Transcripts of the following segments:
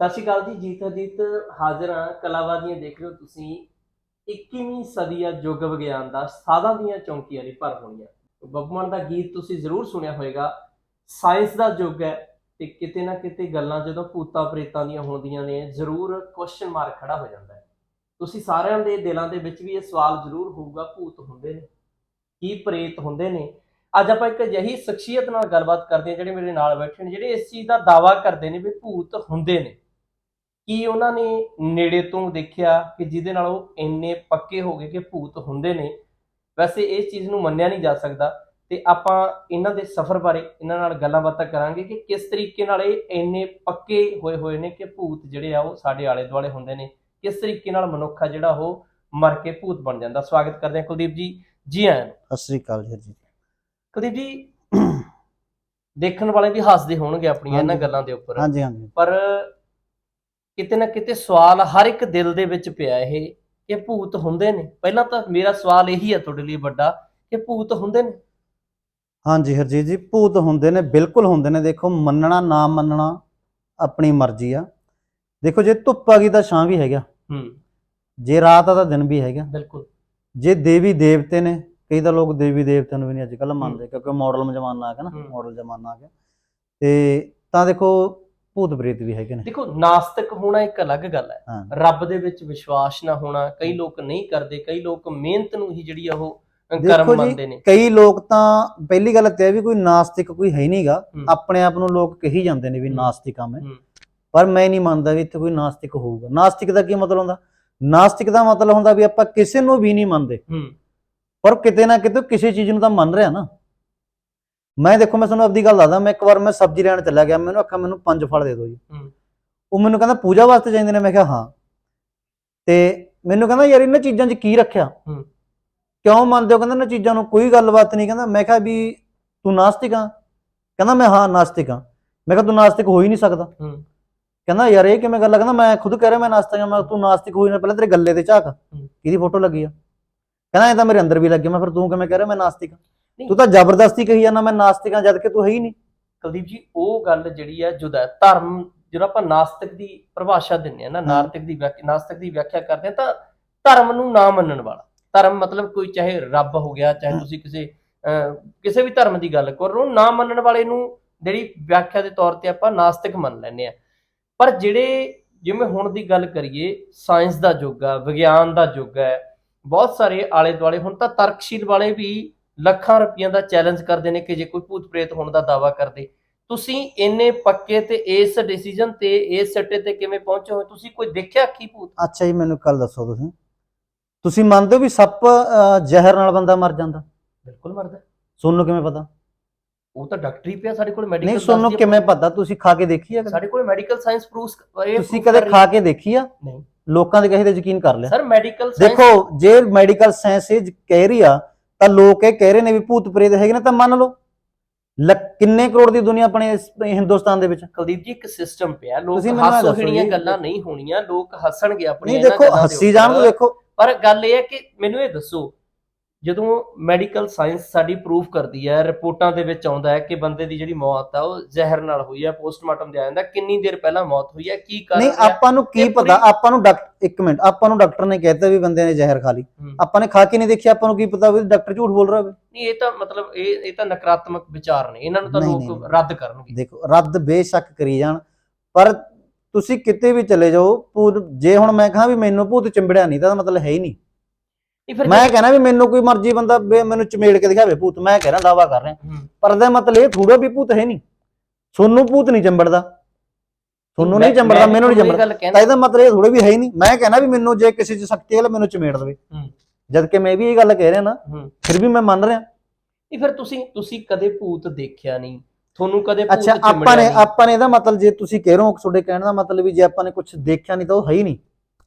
ਸਤਿ ਸ਼੍ਰੀ ਅਕਾਲ ਜੀ, ਜੀਤ ਅਜੀਤ ਹਾਜ਼ਰ ਹਾਂ। ਕਲਾਵਾਦੀਆਂ ਦੇਖ ਰਹੇ ਹੋ ਤੁਸੀਂ। 21ਵੀਂ ਸਦੀ ਆ ਯੁੱਗ ਵਿਗਿਆਨ ਦਾ, ਸਾਧਾਂ ਦੀਆਂ ਚੌਂਕੀਆਂ ਨਹੀਂ ਭਰ ਹੋਣੀਆਂ ਬੱਬੂਮਾਨ ਦਾ ਗੀਤ ਤੁਸੀਂ ਜ਼ਰੂਰ ਸੁਣਿਆ ਹੋਵੇਗਾ। ਸਾਇੰਸ ਦਾ ਯੁੱਗ ਹੈ ਤੇ ਕਿਤੇ ਨਾ ਕਿਤੇ ਗੱਲਾਂ ਜਦੋਂ ਭੂਤਾਂ ਪ੍ਰੇਤਾਂ ਦੀਆਂ ਹੁੰਦੀਆਂ ਨੇ, ਜ਼ਰੂਰ ਕੁਐਸਚਨ ਮਾਰਕ ਖੜਾ ਹੋ ਜਾਂਦਾ ਹੈ। ਤੁਸੀਂ ਸਾਰਿਆਂ ਦੇ ਦਿਲਾਂ ਦੇ ਵਿੱਚ ਵੀ ਇਹ ਸਵਾਲ ਜ਼ਰੂਰ ਹੋਊਗਾ, ਭੂਤ ਹੁੰਦੇ ਨੇ, ਕੀ ਪ੍ਰੇਤ ਹੁੰਦੇ ਨੇ? ਅੱਜ ਆਪਾਂ ਇੱਕ ਅਜਿਹੀ ਸ਼ਖਸੀਅਤ ਨਾਲ ਗੱਲਬਾਤ ਕਰਦੇ ਹਾਂ, ਜਿਹੜੇ ਮੇਰੇ ਨਾਲ ਬੈਠੇ ਨੇ, ਜਿਹੜੇ ਇਸ ਚੀਜ਼ ਦਾ ਦਾਵਾ ਕਰਦੇ ਨੇ ਵੀ ਭੂਤ ਹੁੰਦੇ ਨੇ। ਕੀ ਉਹਨਾਂ ਨੇ ਨੇੜੇ ਤੋਂ ਦੇਖਿਆ ਕਿ ਜਿਹਦੇ ਨਾਲ ਉਹ ਇੰਨੇ ਪੱਕੇ ਹੋ ਗਏ ਕਿ ਭੂਤ ਹੁੰਦੇ ਨੇ ਵੈਸੇ ਇਸ ਚੀਜ਼ ਨੂੰ ਮੰਨਿਆ ਨਹੀਂ ਜਾ ਸਕਦਾ ਤੇ ਆਪਾਂ ਇਹਨਾਂ ਦੇ ਸਫ਼ਰ ਬਾਰੇ ਇਹਨਾਂ ਨਾਲ ਗੱਲਾਂ ਬਾਤਾਂ ਕਰਾਂਗੇ ਕਿ ਕਿਸ ਤਰੀਕੇ ਨਾਲ ਇਹ ਇੰਨੇ ਪੱਕੇ ਹੋਏ ਹੋਏ ਨੇ ਕਿ ਭੂਤ ਜਿਹੜੇ ਆ ਉਹ ਸਾਡੇ ਆਲੇ ਦੁਆਲੇ ਹੁੰਦੇ ਨੇ। ਕਿਸ ਤਰੀਕੇ ਨਾਲ ਮਨੁੱਖ ਆ ਜਿਹੜਾ ਉਹ ਮਰ ਕੇ ਭੂਤ ਬਣ ਜਾਂਦਾ। ਸਵਾਗਤ ਕਰਦੇ ਹਾਂ ਕੁਲਦੀਪ ਜੀ। ਜੀ ਆਇਆਂ। ਸਤਿ ਸ੍ਰੀ ਅਕਾਲ ਜੀ। ਕੁਲਦੀਪ ਜੀ ਦੇਖਣ ਵਾਲੇ ਵੀ ਹੱਸਦੇ ਹੋਣਗੇ ਆਪਣੀਆਂ ਇਹਨਾਂ। ਗੱਲਾਂ ਦੇ ਉੱਪਰ। ਹਾਂਜੀ ਹਾਂਜੀ। ਪਰ ਕਿਤੇ ਨਾ ਕਿਤੇ ਸਵਾਲ ਹਰ ਇੱਕ ਦਿਲ ਦੇ ਵਿੱਚ ਪਿਆ ਇਹ ਕਿ ਭੂਤ ਹੁੰਦੇ ਨੇ। ਪਹਿਲਾਂ ਤਾਂ ਮੇਰਾ ਸਵਾਲ ਇਹੀ ਹੈ ਤੁਹਾਡੇ ਲਈ ਵੱਡਾ ਕਿ ਭੂਤ ਹੁੰਦੇ ਨੇ? ਹਾਂਜੀ ਹਰਜੀਤ ਜੀ ਭੂਤ ਹੁੰਦੇ ਨੇ ਬਿਲਕੁਲ ਹੁੰਦੇ ਨੇ। ਦੇਖੋ ਮੰਨਣਾ ਨਾ ਮੰਨਣਾ ਆਪਣੀ ਮਰਜ਼ੀ ਆ। ਦੇਖੋ ਜੇ ਧੁੱਪ ਆ ਗਈ ਤਾਂ ਛਾਂ ਵੀ ਹੈਗਾ। ਹੂੰ। ਜੇ ਰਾਤ ਆ ਤਾਂ ਦਿਨ ਵੀ ਹੈਗਾ। ਬਿਲਕੁਲ। ਜੇ ਦੇਵੀ ਦੇਵਤੇ ਨੇ ਕਈ ਤਾਂ ਲੋਕ ਦੇਵੀ ਦੇਵਤਿਆਂ ਨੂੰ ਵੀ ਨਹੀਂ ਅੱਜ ਕੱਲ੍ਹ ਮੰਨਦੇ ਕਿਉਂਕਿ ਮਾਡਲ ਜ਼ਮਾਨਾ ਆ ਗਿਆ ਨਾ। ਮਾਡਲ ਜ਼ਮਾਨਾ ਆ ਗਿਆ। ਤੇ ਤਾਂ ਦੇਖੋ ਭੂਤ ਪ੍ਰੇਤ ਵੀ ਹੈਗੇ ਨੇ। ਦੇਖੋ ਨਾਸਤਿਕ ਹੋਣਾ ਇੱਕ ਅਲੱਗ ਗੱਲ ਹੈ। ਹਾਂ। ਰੱਬ ਦੇ ਵਿੱਚ ਵਿਸ਼ਵਾਸ ਨਾ ਹੋਣਾ ਕਈ ਲੋਕ ਨਹੀਂ ਕਰਦੇ ਕਈ ਲੋਕ ਮਿਹਨਤ ਨੂੰ ਹੀ ਜਿਹੜੀ ਆ ਉਹ ਕਰਮ ਮੰਨਦੇ ਨੇ। ਕਈ ਲੋਕ ਤਾਂ ਪਹਿਲੀ ਗੱਲ ਤੇ ਵੀ ਕੋਈ ਨਾਸਤਿਕ ਕੋਈ ਹੈ ਨਹੀਂਗਾ। ਆਪਣੇ ਆਪ ਨੂੰ ਲੋਕ ਕਹੀ ਜਾਂਦੇ ਨੇ ਵੀ। ਨਾਸਤਿਕ ਆ ਮੈਂ। ਪਰ ਮੈਂ ਨਹੀਂ ਮੰਨਦਾ ਵੀ ਇੱਥੇ ਕੋਈ ਨਾਸਤਿਕ ਹੋਊਗਾ। ਨਾਸਤਿਕ ਦਾ ਕੀ ਮਤਲਬ ਹੁੰਦਾ? ਨਾਸਤਿਕ ਦਾ ਮਤਲਬ ਹੁੰਦਾ ਵੀ ਆਪਾਂ ਕਿਸੇ ਨੂੰ ਵੀ ਨਹੀਂ ਮੰਨਦੇ। ਪਰ ਕਿਤੇ ਨਾ ਕਿਤੇ ਕਿਸੇ ਚੀਜ਼ ਨੂੰ ਤਾਂ ਮੰਨ ਰਿਹਾ ਨਾ। ਮੈਂ ਦੇਖੋ ਮੈਂ ਤੁਹਾਨੂੰ ਆਪਦੀ ਗੱਲ ਦੱਸਦਾ ਮੈਂ ਇੱਕ ਵਾਰ ਮੈਂ ਸਬਜ਼ੀ ਲੈਣ ਚੱਲਿਆ ਗਿਆ ਮੈਨੂੰ ਆਖਿਆ ਮੈਨੂੰ ਪੰਜ ਫਲ ਦੇ ਦਿਓ ਜੀ। ਉਹ ਮੈਨੂੰ ਕਹਿੰਦਾ ਪੂਜਾ ਵਾਸਤੇ ਚਾਹੀਦੇ ਨੇ? ਮੈਂ ਕਿਹਾ ਹਾਂ। ਤੇ ਮੈਨੂੰ ਕਹਿੰਦਾ ਯਾਰ ਇਹਨਾਂ ਚੀਜ਼ਾਂ 'ਚ ਕੀ ਰੱਖਿਆ। ਕਿਉਂ ਮੰਨਦੇ ਹੋ? ਕਹਿੰਦਾ ਇਹਨਾਂ ਚੀਜ਼ਾਂ ਨੂੰ ਕੋਈ ਗੱਲਬਾਤ ਨਹੀਂ। ਕਹਿੰਦਾ ਮੈਂ ਕਿਹਾ ਵੀ ਤੂੰ ਨਾਸਤਿਕ ਆ? ਕਹਿੰਦਾ ਮੈਂ ਹਾਂ ਨਾਸਤਿਕ ਆ। ਮੈਂ ਕਿਹਾ ਤੂੰ ਨਾਸਤਿਕ ਹੋ ਹੀ ਨਹੀਂ ਸਕਦਾ। ਕਹਿੰਦਾ ਯਾਰ ਇਹ ਕਿਵੇਂ ਗੱਲ ਕਹਿੰਦਾ ਮੈਂ ਖੁਦ ਕਹਿ ਰਿਹਾ ਮੈਂ ਨਾਸਤਿਕ ਆ। ਮੈਂ ਤੂੰ ਨਾਸਤਿਕ ਹੋਈ ਨਾ ਪਹਿਲਾਂ ਤੇਰੇ ਗੱਲੇ ਤੇ ਝਾਕ ਕਿਹਦੀ ਫੋਟੋ ਲੱਗੀ ਆ? ਕਹਿੰਦਾ ਇਹ ਤਾਂ ਮੇਰੇ ਅੰਦਰ ਵੀ ਲੱਗੀ ਮੈਂ ਫਿਰ ਤੂੰ ਕਿਵੇਂ ਕਹਿ ਰਿਹਾ ਮੈਂ ਨਾਸਤਿਕ ਆ। ਤੂੰ ਤਾਂ ਜ਼ਬਰਦਸਤੀ ਕਹੀ ਜਾਂਦਾ ਮੈਂ ਨਾਸਤਿਕ ਆ ਜਦ ਕਿ ਤੂੰ ਹੈ ਹੀ ਨਹੀਂ। ਕੁਲਦੀਪ ਜੀ ਉਹ ਗੱਲ ਜਿਹੜੀ ਆ ਜੁਦਾ ਹੈ। ਧਰਮ ਜਦੋਂ ਆਪਾਂ ਨਾਸਤਿਕ ਦੀ ਪਰਿਭਾਸ਼ਾ ਦਿੰਨੇ ਆ ਨਾ ਨਾਸਤਿਕ ਦੀ ਨਾਸਤਿਕ ਦੀ ਵਿਆਖਿਆ ਕਰਦੇ ਆ ਤਾਂ ਧਰਮ ਨੂੰ ਨਾ ਮੰਨਣ ਵਾਲਾ। ਧਰਮ ਮਤਲਬ ਕੋਈ ਚਾਹੇ ਰੱਬ ਹੋ ਗਿਆ ਚਾਹੇ ਤੁਸੀਂ ਕਿਸੇ ਕਿਸੇ ਵੀ ਧਰਮ ਦੀ ਗੱਲ ਕਰੋ ਨਾ ਮੰਨਣ ਵਾਲੇ ਨੂੰ ਜਿਹੜੀ ਵਿਆਖਿਆ ਦੇ ਤੌਰ ਤੇ ਆਪਾਂ ਨਾਸਤਿਕ ਮੰਨ ਲੈਂਦੇ ਆ। ਪਰ ਜਿਹੜੇ ਜਿਵੇਂ ਹੁਣ ਦੀ ਗੱਲ ਕਰੀਏ ਸਾਇੰਸ ਦਾ ਯੁੱਗ ਆ ਵਿਗਿਆਨ ਦਾ ਯੁੱਗ ਹੈ ਬਹੁਤ ਸਾਰੇ ਆਲੇ ਦੁਆਲੇ ਹੁਣ ਤਾਂ ਤਰਕਸ਼ੀਲ ਵਾਲੇ ਵੀ ਲੱਖਾਂ ਰੁਪਈਆਂ ਦਾ ਚੈਲੰਜ ਕਰਦੇ ਨੇ ਕਿ ਜੇ ਕੋਈ ਭੂਤ ਪ੍ਰੇਤ ਹੋਣ ਦਾ ਦਾਵਾ ਕਰਦੇ। ਤੁਸੀਂ ਇੰਨੇ ਪੱਕੇ ਤੇ ਇਸ ਡਿਸੀਜਨ ਤੇ ਇਸ ਸੱਟੇ ਤੇ ਕਿਵੇਂ ਪਹੁੰਚੇ ਹੋ? ਤੁਸੀਂ ਕੋਈ ਦੇਖਿਆ ਕੀ ਭੂਤ? ਅੱਛਾ ਜੀ ਮੈਨੂੰ ਕੱਲ ਦੱਸੋ ਤੁਸੀਂ। ਤੁਸੀਂ ਮੰਨਦੇ ਹੋ ਵੀ ਸੱਪ ਜ਼ਹਿਰ ਨਾਲ ਬੰਦਾ ਮਰ ਜਾਂਦਾ? ਬਿਲਕੁਲ ਮਰਦਾ। ਸੋਨੂੰ ਕਿਵੇਂ ਪਤਾ? ਉਹ ਤਾਂ ਡਾਕਟਰੀ ਪਿਆ ਸਾਡੇ ਕੋਲ ਮੈਡੀਕਲ ਨਹੀਂ ਸੋਨੂੰ ਕਿਵੇਂ ਪਤਾ? ਤੁਸੀਂ ਖਾ ਕੇ ਦੇਖੀ ਆ? ਸਾਡੇ ਕੋਲ ਮੈਡੀਕਲ ਸਾਇੰਸ ਪ੍ਰੂਫ ਤੁਸੀਂ ਕਦੇ ਖਾ ਕੇ ਦੇਖੀ ਆ? ਨਹੀਂ। ਲੋਕਾਂ ਦੇ ਕਹੇ ਤੇ ਯਕੀਨ ਕਰ ਲਿਆ। ਸਰ ਮੈਡੀਕਲ ਦੇਖੋ ਜੇ ਮੈਡੀਕਲ ਸਾਇੰਸ ਇਹ ਕਹਿ ਰਹੀ ਆ ਤਾਂ ਲੋਕ ਇਹ ਕਹਿ ਰਹੇ ਨੇ ਵੀ ਭੂਤ ਪ੍ਰੇਤ ਹੈਗੇ ਨੇ ਤਾਂ ਮੰਨ ਲਓ ਕਿੰਨੇ ਕਰੋੜ ਦੀ ਦੁਨੀਆ ਆਪਣੇ ਇਸ ਹਿੰਦੁਸਤਾਨ ਦੇ ਵਿੱਚ ਕੁਲਦੀਪ ਜੀ ਇੱਕ ਸਿਸਟਮ ਪਿਆ ਲੋਕ ਜੀ। ਗੱਲਾਂ ਨਹੀਂ ਹੋਣੀਆਂ ਲੋਕ ਹੱਸਣਗੇ ਆਪਣੀਆਂ ਨਹੀਂ ਇਹਨਾਂ ਦੇਖੋ ਗੱਲਾਂ ਦੇ ਹੱਸੀ ਜਾਣ ਤੋਂ। ਦੇਖੋ ਪਰ ਗੱਲ ਇਹ ਹੈ ਕਿ ਮੈਨੂੰ ਇਹ ਦੱਸੋ ਜਦੋਂ ਮੈਡੀਕਲ ਸਾਇੰਸ ਸਾਡੀ ਪ੍ਰੂਫ ਕਰਦੀ ਹੈ ਰਿਪੋਰਟਾਂ ਦੇ ਵਿੱਚ ਆਉਂਦਾ ਹੈ ਕਿ ਬੰਦੇ ਦੀ ਜਿਹੜੀ ਮੌਤ ਆ ਉਹ ਜ਼ਹਿਰ ਨਾਲ ਹੋਈ ਹੈ ਪੋਸਟਮਾਰਟਮ ਦੇ ਆ ਜਾਂਦਾ ਕਿੰਨੀ ਦੇਰ ਪਹਿਲਾਂ ਮੌਤ ਹੋਈ ਹੈ ਕੀ ਕਾਰਨ ਨਹੀਂ? ਆਪਾਂ ਨੂੰ ਕੀ ਪਤਾ ਆਪਾਂ ਨੂੰ ਡਾਕਟਰ ਇੱਕ ਮਿੰਟ ਆਪਾਂ ਨੂੰ ਡਾਕਟਰ ਨੇ ਕਹਿਤਾ ਵੀ ਬੰਦੇ ਨੇ ਜ਼ਹਿਰ ਖਾ ਲਈ। ਆਪਾਂ ਨੇ ਖਾ ਕੇ ਨਹੀਂ ਦੇਖਿਆ ਆਪਾਂ ਨੂੰ ਕੀ ਪਤਾ ਵੀ ਡਾਕਟਰ ਝੂਠ ਬੋਲ ਰਿਹਾ ਹੋਵੇ ਨਹੀਂ ਇਹ ਤਾਂ ਮਤਲਬ ਇਹ ਇਹ ਤਾਂ ਨਕਾਰਾਤਮਕ ਵਿਚਾਰ ਨੇ ਇਹਨਾਂ ਨੂੰ ਤਾਂ ਲੋਕ। ਰੱਦ ਕਰਨਗੇ ਦੇਖੋ ਰੱਦ ਬੇਸ਼ੱਕ ਕਰੀ ਜਾਣ ਪਰ ਤੁਸੀਂ ਕਿਤੇ ਵੀ ਚਲੇ ਜਾਓ ਜੇ ਹੁਣ ਮੈਂ ਕਹਾਂ ਵੀ ਮੈਨੂੰ ਭੂਤ ਚਿੰਬੜਿਆ ਨਹੀਂ ਤਾਂ ਮਤਲਬ ਹੈ ਹੀ ਨਹੀਂ ਫਿਰ ਮੈਂ ਕਹਿਣਾ ਵੀ ਮੈਨੂੰ ਕੋਈ ਮਰਜ਼ੀ ਬੰਦਾ ਮੈਨੂੰ ਚਮੇੜ ਕੇ ਦਿਖਾਵੇ ਭੂਤ ਮੈਂ ਕਹਿ ਰਿਹਾ ਦਾਵਾ ਕਰ ਰਿਹਾ। ਹੂੰ। ਪਰ ਇਹਦਾ ਮਤਲਬ ਇਹ ਥੋੜਾ ਵੀ ਭੂਤ ਹੈ ਨਹੀਂ। ਸੋਨੂੰ ਭੂਤ ਨਹੀਂ ਚੰਬੜਦਾ। ਤੁਹਾਨੂੰ ਨਹੀਂ ਮੈਂ- ਚੰਬੜਦਾ ਮੈਂ ਮੈਨੂੰ ਨਹੀਂ ਤੁਹਾਨੂੰ ਇਹ ਚੰਬੜਦਾ। ਗੱਲ ਤਾਂ ਕਹਿੰਦਾ ਇਹਦਾ ਮਤਲਬ ਇਹ ਥੋੜਾ ਵੀ ਹੈ ਹੀ ਨਹੀਂ। ਮੈਂ ਕਹਿਣਾ ਵੀ ਮੈਨੂੰ ਜੇ ਕਿਸੇ 'ਚ ਸ਼ਕਤੀ ਹੈ ਮੈਨੂੰ ਚਮੇੜ ਦੇਵੇ। ਹੂੰ। ਜਦ ਕਿ ਮੈਂ ਵੀ ਇਹ ਗੱਲ ਕਹਿ ਰਿਹਾ ਨਾ ਹੂੰ। ਫਿਰ ਵੀ ਮੈਂ ਮੰਨ ਰਿਹਾ। ਨਹੀਂ ਫਿਰ ਤੁਸੀਂ ਤੁਸੀਂ ਕਦੇ ਭੂਤ ਦੇਖਿਆ ਨਹੀਂ? ਤੁਹਾਨੂੰ ਕਦੇ ਭੂਤ ਅੱਛਾ ਆਪਾਂ ਨੇ। ਆਪਾਂ ਨੇ ਇਹਦਾ ਮਤਲਬ ਜੇ ਤੁਸੀਂ ਕਹਿ ਰਹੇ ਹੋ ਤੁਹਾਡੇ ਕਹਿਣ ਦਾ ਮਤਲਬ ਵੀ ਜੇ ਆਪਾਂ ਨੇ ਕੁਝ ਦੇਖਿਆ ਨਹੀਂ ਤਾਂ ਉਹ ਹੈ ਹੀ ਨਹੀਂ।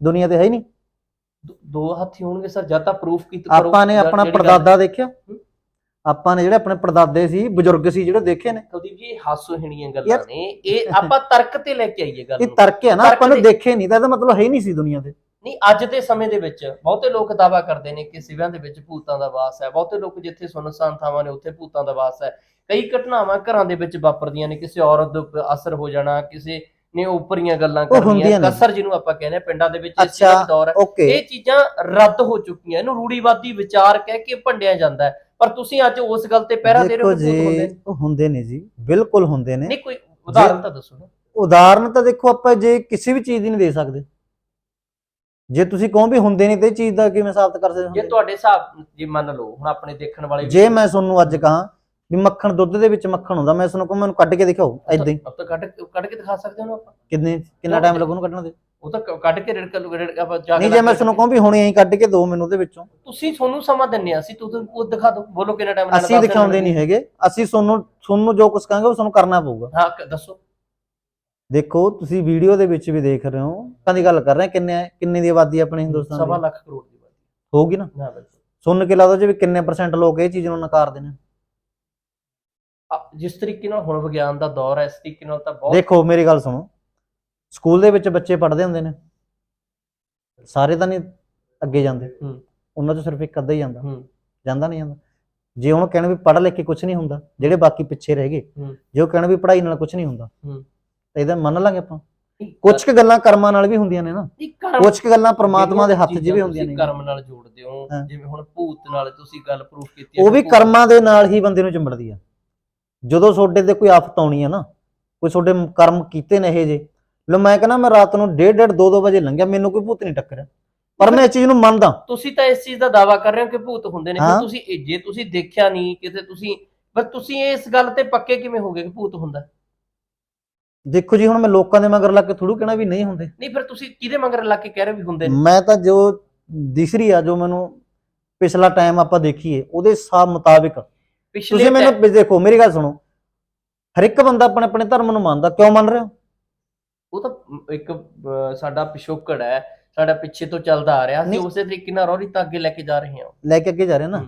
ਦੁਨੀਆ ਤੇ ਹੈ ਹੀ ਨਹੀਂ। ਦੋ- ਹੱਥੀ ਹੋਣਗੇ ਸਰ ਜਾਂ ਤਾਂ ਪ੍ਰੂਫ ਕੀਤਾ ਕਰੋ ਆਪਾਂ ਨੇ ਆਪਣਾ ਗੱਲ- ਪਰਦਾਦਾ ਦੇਖਿਆ। ਆਪਾਂ ਨੇ ਜਿਹੜੇ ਆਪਣੇ ਪਰਦਾਦੇ ਸੀ ਬਜ਼ੁਰਗ ਸੀ ਜਿਹੜੇ ਦੇਖੇ ਨੇ। ਕੁਲਦੀਪ ਜੀ ਇਹ ਹਾਸੋਹੀਣੀਆਂ ਗੱਲਾਂ ਯਾਰ- ਨੇ। ਇਹ ਆਪਾਂ ਤਰਕ ਤੇ ਲੈ ਕੇ ਆਈਏ ਗੱਲ ਇਹ ਤਰਕ ਹੈ ਨਾ ਆਪਾਂ ਨੂੰ ਦੇਖੇ ਨਹੀਂ ਤਾਂ ਇਹਦਾ ਮਤਲਬ ਹੈ ਹੀ ਨਹੀਂ ਸੀ ਦੁਨੀਆ ਤੇ। ਨਹੀਂ ਅੱਜ ਦੇ ਸਮੇਂ ਦੇ ਵਿੱਚ ਬਹੁਤੇ ਲੋਕ ਦਾਵਾ ਕਰਦੇ ਨੇ ਕਿ ਸਿਵਿਆਂ ਦੇ ਵਿੱਚ ਭੂਤਾਂ ਦਾ ਵਾਸ ਹੈ। ਬਹੁਤੇ ਲੋਕ ਜਿੱਥੇ ਸੁਨਸਾਨ ਥਾਵਾਂ ਨੇ ਉੱਥੇ ਭੂਤਾਂ ਦਾ ਵਾਸ ਹੈ। ਕਈ ਘਟਨਾਵਾਂ ਘਰਾਂ ਦੇ ਵਿੱਚ ਵਾਪਰਦੀਆਂ ਨੇ ਕਿਸੇ ਔਰਤ ਦੇ ਉੱਪਰ ਅਸਰ ਹੋ ਜਾਣਾ ਕਿਸੇ ਨੇ ਉਪਰੀਆਂ ਗੱਲਾਂ ਹੁੰਦੀਆਂ ਕਰਨੀਆਂ ਨੇ। ਕਸਰ ਜਿਹਨੂੰ ਆਪਾਂ ਕਹਿੰਦੇ ਆ ਪਿੰਡਾਂ ਦੇ ਵਿੱਚ ਇਸ ਚੀਜ਼ ਅੱਛਾ, ਦਾ ਦੌਰ ਹੈ ਓਕੇ ਇਹ ਚੀਜ਼ਾਂ ਰੱਦ ਹੋ ਚੁੱਕੀਆਂ ਇਹਨੂੰ ਰੂੜੀਵਾਦੀ ਵਿਚਾਰ ਕਹਿ ਕੇ ਭੰਡਿਆ ਜਾਂਦਾ ਹੈ ਪਰ ਤੁਸੀਂ ਅੱਜ ਉਸ ਗੱਲ ਤੇ ਪਹਿਰਾ ਦੇ ਰਹੇ ਹੋ ਦੇਖੋ ਕਿ ਭੂਤ ਹੁੰਦੇ ਜੀ ਨੇ। ਉਹ ਹੁੰਦੇ ਨੇ ਜੀ ਬਿਲਕੁਲ ਹੁੰਦੇ ਨੇ ਨਹੀਂ ਕੋਈ ਉਦਾਹਰਨ ਤਾਂ ਦੱਸੋ ਨਾ ਉਦਾਹਰਨ ਤਾਂ ਦੇਖੋ ਆਪਾਂ ਜੇ ਕਿਸੇ ਵੀ ਚੀਜ਼ ਦੀ ਨਹੀਂ ਦੇ ਸਕਦੇ ਜੇ ਤੁਸੀਂ ਕਹੋ ਵੀ ਹੁੰਦੇ ਨਹੀਂ ਤੇ ਇਹ ਚੀਜ਼ ਦਾ ਕਿਵੇਂ ਸਾਬਤ ਕਰ ਸਕਦੇ ਜੇ ਹੁੰਦੇ? ਤੁਹਾਡੇ ਹਿਸਾਬ ਜੇ ਮੰਨ ਲਓ ਹੁਣ ਆਪਣੇ ਦੇਖਣ ਵਾਲੇ ਜੇ ਮੈਂ ਤੁਹਾਨੂੰ ਅੱਜ ਕਹਾਂ ਵੀ ਮੱਖਣ ਦੁੱਧ ਦੇ ਵਿੱਚ ਮੱਖਣ ਹੁੰਦਾ ਮੈਂ ਤੁਹਾਨੂੰ ਕਹਾਂ ਮੈਨੂੰ ਕੱਢ ਕੇ ਦਿਖਾਓ ਐਦਾਂ ਹੀ। ਅਬ ਤਾਂ ਕੱਢ ਕੱਢ ਕੇ ਦਿਖਾ ਸਕਦੇ ਹੋ ਨਾ ਆਪਾਂ? ਕਿੰਨੇ ਕਿੰਨਾ ਟਾਈਮ ਲੱਗੂ ਉਹਨੂੰ ਕੱਢਣ ਦੇ? ਉਹ ਤਾਂ ਕੱਢ ਕੇ ਰੜਕ ਰੜਕ ਆਪਾਂ ਜਾ ਕੇ ਨਹੀਂ ਜੇ ਮੈਂ ਤੁਹਾਨੂੰ ਕਹਾਂ ਵੀ ਹੁਣੇ ਐਂ ਕੱਢ ਕੇ ਦੋ ਮੈਨੂੰ ਉਹਦੇ ਵਿੱਚੋਂ। ਤੁਸੀਂ ਤੁਹਾਨੂੰ ਸਮਾਂ ਦਿੰਨੇ ਆ ਅਸੀਂ ਤੁਸੀਂ ਉਹ ਦਿਖਾ ਦਿਓ ਬੋਲੋ ਕਿੰਨਾ ਟਾਈਮ ਅਸੀਂ ਦਿਖਾਉਂਦੇ ਨਹੀਂ ਹੈਗੇ ਅਸੀਂ ਤੁਹਾਨੂੰ ਤੁਹਾਨੂੰ ਜੋ ਕੁਝ ਕਹਾਂਗੇ ਉਹ ਤੁਹਾਨੂੰ ਕਰਨਾ ਪਊਗਾ। ਹਾਂ ਦੱਸੋ। ਦੇਖੋ ਤੁਸੀਂ ਵੀਡੀਓ ਦੇ ਵਿੱਚ ਵੀ ਦੇਖ ਰਹੇ ਹੋ ਕਦੀ ਗੱਲ ਕਰ ਰਹੇ ਹਾਂ, ਕਿੰਨੇ ਕਿੰਨੇ ਦੀ ਆਬਾਦੀ ਹੈ ਆਪਣੇ ਹਿੰਦੁਸਤਾਨ ਸਵਾ ਦੀ ਲੱਖ ਕਰੋੜ ਦੀ ਹੋਊਗੀ ਨਾ? ਨਾ ਬਿਲਕੁਲ। ਸੁਣ ਕੇ ਲੱਗਦਾ ਜੀ ਵੀ ਕਿੰਨੇ ਪਰਸੈਂਟ ਲੋਕ ਇਹ ਚੀਜ਼ ਨੂੰ ਨਕਾਰਦੇ ਨੇ ਜਿਸ ਤਰੀਕੇ ਨਾਲ ਹੁਣ ਵਿਗਿਆਨ ਦਾ ਦੌਰ ਹੈ ਇਸ ਤਰੀਕੇ ਨਾਲ ਤਾਂ ਬਹੁਤ ਦੇਖੋ ਮੇਰੀ ਗੱਲ ਸੁਣੋ। ਸਕੂਲ ਦੇ ਵਿੱਚ ਬੱਚੇ ਪੜ੍ਹਦੇ ਹੁੰਦੇ ਨੇ। ਸਾਰੇ ਤਾਂ ਨਹੀਂ ਅੱਗੇ ਜਾਂਦੇ। ਉਹਨਾਂ ਚੋਂ ਸਿਰਫ ਇੱਕ ਅੱਧਾ ਹੀ ਜਾਂਦਾ। ਜਾਂਦਾ ਨਹੀਂ ਜਾਂਦਾ। ਜੇ ਉਹਨੂੰ ਕਹਿਣ ਵੀ ਪੜ੍ਹ ਲਿਖ ਕੇ ਕੁਝ ਨਹੀਂ ਹੁੰਦਾ ਜਿਹੜੇ ਬਾਕੀ ਪਿੱਛੇ ਰਹਿ ਗਏ। ਜੇ ਉਹ ਕਹਿਣ ਵੀ ਪੜ੍ਹਾਈ ਨਾਲ ਕੁਝ ਨਹੀਂ ਹੁੰਦਾ। ਤਾਂ ਇਹਦਾ ਮੰਨ ਲਾਂਗੇ ਆਪਾਂ। ਕੁਝ ਕੁ ਗੱਲਾਂ ਕਰਮਾਂ ਨਾਲ ਵੀ ਹੁੰਦੀਆਂ ਨੇ ਨਾ। ਕੁਝ ਕੁ ਗੱਲਾਂ ਪ੍ਰਮਾਤਮਾ ਦੇ ਹੱਥ 'ਚ ਵੀ ਹੁੰਦੀਆਂ ਨੇ। ਕਰਮ ਨਾਲ ਜੋੜਦੇ ਹੋ। ਜਿਵੇਂ ਹੁਣ ਭੂਤ ਨਾਲ ਤੁਸੀਂ ਗੱਲ ਪ੍ਰੂਫ ਕੀਤੀ ਉਹ ਵੀ ਕਰਮਾਂ ਦੇ ਨਾਲ ਹੀ ਬੰਦੇ ਨੂੰ ਚਿੰਬੜਦੀ ਆ। ਜਦੋਂ ਤੁਹਾਡੇ ਤੇ ਕੋਈ ਆਫਤ ਆਉਣੀ ਆ ਨਾ ਕੋਈ ਤੁਹਾਡੇ ਕਰਮ ਕੀਤੇ ਨੇ ਇਹ ਜੇ ਲੋ ਮੈਂ ਕਹਿੰਦਾ ਮੈਂ ਰਾਤ ਨੂੰ 1:30 2 2 ਵਜੇ ਲੰਘਿਆ ਮੈਨੂੰ ਕੋਈ ਭੂਤ ਨਹੀਂ ਟੱਕਰਿਆ। ਪਰ ਮੈਂ ਇਸ ਚੀਜ਼ ਨੂੰ ਮੰਨਦਾ। ਤੁਸੀਂ ਤਾਂ ਇਸ ਚੀਜ਼ ਦਾ ਦਾਵਾ ਕਰ ਰਹੇ ਹੋ ਕਿ ਭੂਤ ਹੁੰਦੇ ਨੇ ਹਾਂ। ਤੁਸੀਂ ਇਹ- ਜੇ ਤੁਸੀਂ ਦੇਖਿਆ ਨਹੀਂ ਕਿਤੇ ਤੁਸੀਂ ਪਰ ਤੁਸੀਂ ਇਸ ਗੱਲ ਤੇ ਪੱਕੇ ਕਿਵੇਂ ਹੋਗੇ ਕਿ ਭੂਤ ਹੁੰਦਾ? ਦੇਖੋ ਜੀ ਹੁਣ ਮੈਂ ਲੋਕਾਂ ਦੇ ਮਗਰ ਲੱਗ ਕੇ ਥੋੜੂ ਕਹਿਣਾ ਵੀ ਨਹੀਂ ਹੁੰਦੇ। ਨਹੀਂ ਫਿਰ ਤੁਸੀਂ ਕਿਹਦੇ ਮਗਰ ਲੱਗ ਕੇ ਕਹਿ ਰਹੇ ਵੀ ਹੁੰਦੇ ਨੇ? ਮੈਂ ਤਾਂ ਜੋ ਰਹੀ ਆ ਜੋ ਮੈਨੂੰ ਪਿਛਲਾ ਟਾਈਮ ਆਪਾਂ ਦੇਖੀਏ ਉਹਦੇ ਹਿਸਾਬ ਮੁਤਾਬਿਕ ਪਿਛਲੇ ਤੁਸੀਂ ਮੈਨੂੰ ਵੀ ਦੇਖੋ ਮੇਰੀ ਗੱਲ ਸੁਣੋ ਹਰ ਇੱਕ ਬੰਦਾ ਆਪਣੇ ਆਪਣੇ ਧਰਮ ਨੂੰ ਮੰਨਦਾ ਕਿਉਂ ਮੰਨ ਰਿਹਾ ਉਹ ਤਾਂ ਇੱਕ ਅਹ, ਸਾਡਾ ਪਿਛੋਕੜ ਹੈ ਸਾਡਾ ਪਿੱਛੇ ਤੋਂ ਚੱਲਦਾ ਆ ਰਿਹਾ ਨਹੀਂ। ਉਸੇ ਤਰੀਕੇ ਨਾਲ ਰੋਰੀ ਤਾਂ ਅੱਗੇ ਲੈ ਕੇ ਜਾ ਰਹੇ ਹਾਂ ਲੈ ਕੇ ਅੱਗੇ ਜਾ ਰਹੇ ਨਾ ਹੂੰ।